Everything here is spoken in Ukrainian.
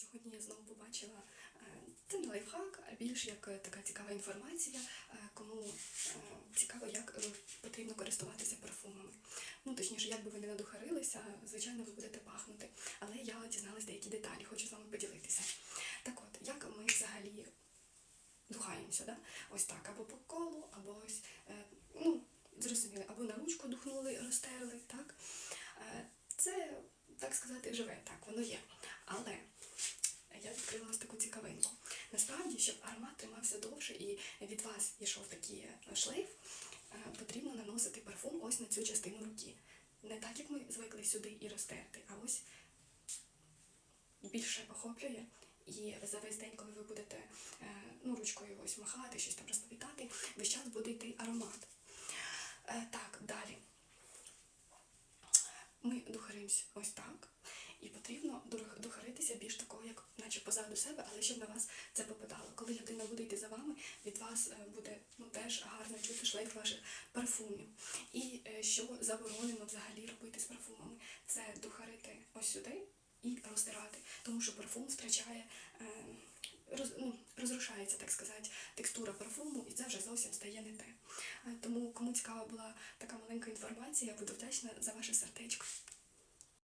Сьогодні я знову побачила це не лайфхак, а більш як е, така цікава інформація, е, кому е, цікаво, як потрібно користуватися парфумами. Ну, точніше, як би ви не надухарилися, звичайно, ви будете пахнути. Але я дізналась деякі деталі, хочу з вами поділитися. Так от, як ми взагалі духаємося, да? ось так, або по колу, або ось, ну, зрозуміли, або на ручку духнули, розтерли, так? Це, так сказати, живе, так, воно є. Але я відкрила ось таку цікавинку. Насправді, щоб аромат тримався довше і від вас йшов такий е, шлейф, е, потрібно наносити парфум ось на цю частину руки. Не так, як ми звикли сюди і розтерти, а ось більше охоплює. І за весь день, коли ви будете е, ну, ручкою ось махати, щось там розповідати, весь час буде йти аромат. Так, далі. Ми духаримось ось так. І потрібно дух- духаритися більш такого, як наче позаду себе, але щоб на вас це попадало. Коли людина буде йти за вами, від вас е, буде ну, теж гарно чути шлейф ваших парфумів. І е, що заборонено взагалі робити з парфумами, це духарити ось сюди і розтирати, тому що парфум втрачає. Е, роз, ну, розрушається, так сказати, текстура парфуму, і це вже зовсім стає не те. Тому, кому цікава була така маленька інформація, я буду вдячна за ваше сердечко.